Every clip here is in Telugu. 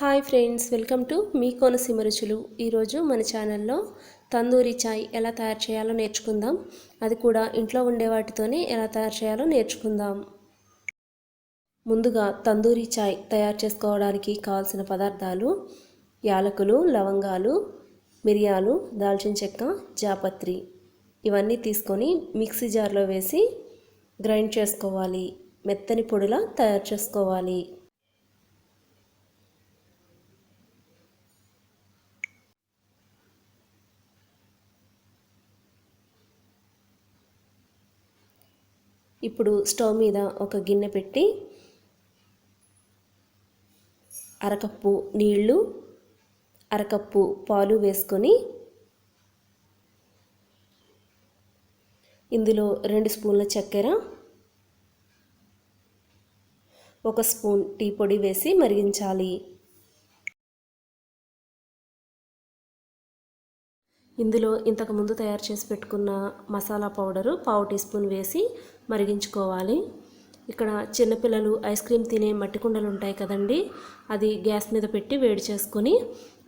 హాయ్ ఫ్రెండ్స్ వెల్కమ్ టు మీ కోనసీమ రుచులు. ఈరోజు మన ఛానల్లో తందూరి చాయ్ ఎలా తయారు చేయాలో నేర్చుకుందాం. అది కూడా ఇంట్లో ఉండే వాటితోనే ఎలా తయారు చేయాలో నేర్చుకుందాం. ముందుగా తందూరి చాయ్ తయారు చేసుకోవడానికి కావాల్సిన పదార్థాలు యాలకులు లవంగాలు మిరియాలు దాల్చిన చెక్క జాపత్రి. ఇవన్నీ తీసుకొని మిక్సీ జార్లో వేసి గ్రైండ్ చేసుకోవాలి. మెత్తని పొడిలా తయారు చేసుకోవాలి. ఇప్పుడు స్టవ్ మీద ఒక గిన్నె పెట్టి అరకప్పు నీళ్ళు అరకప్పు పాలు వేసుకొని ఇందులో రెండు స్పూన్ల చక్కెర ఒక స్పూన్ టీ పొడి వేసి మరిగించాలి. ఇందులో ఇంతకుముందు తయారు చేసి పెట్టుకున్న మసాలా పౌడరు పావు టీ స్పూన్ వేసి మరిగించుకోవాలి. ఇక్కడ చిన్నపిల్లలు ఐస్ క్రీమ్ తినే మట్టి కుండలు ఉంటాయి కదండి అది గ్యాస్ మీద పెట్టి వేడి చేసుకొని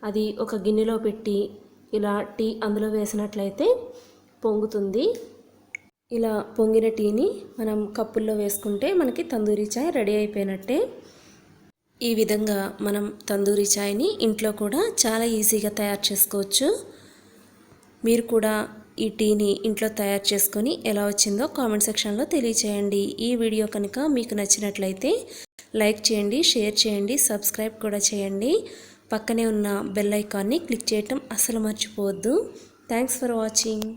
అది ఒక గిన్నెలో పెట్టి ఇలా టీ అందులో వేసినట్లయితే పొంగుతుంది. ఇలా పొంగిన టీని మనం కప్పుల్లో వేసుకుంటే మనకి తందూరి చాయ్ రెడీ అయిపోయినట్టే. ఈ విధంగా మనం తందూరి చాయ్ని ఇంట్లో కూడా చాలా ఈజీగా తయారు చేసుకోవచ్చు. మీరు కూడా ఈ టీని ఇంట్లో తయారు చేసుకొని ఎలా వచ్చిందో కామెంట్ సెక్షన్లో తెలియచేయండి. ఈ వీడియో కనుక మీకు నచ్చినట్లయితే లైక్ చేయండి షేర్ చేయండి సబ్స్క్రైబ్ కూడా చేయండి. పక్కనే ఉన్న బెల్ ఐకాన్ని క్లిక్ చేయటం అస్సలు మర్చిపోవద్దు. Thanks for watching.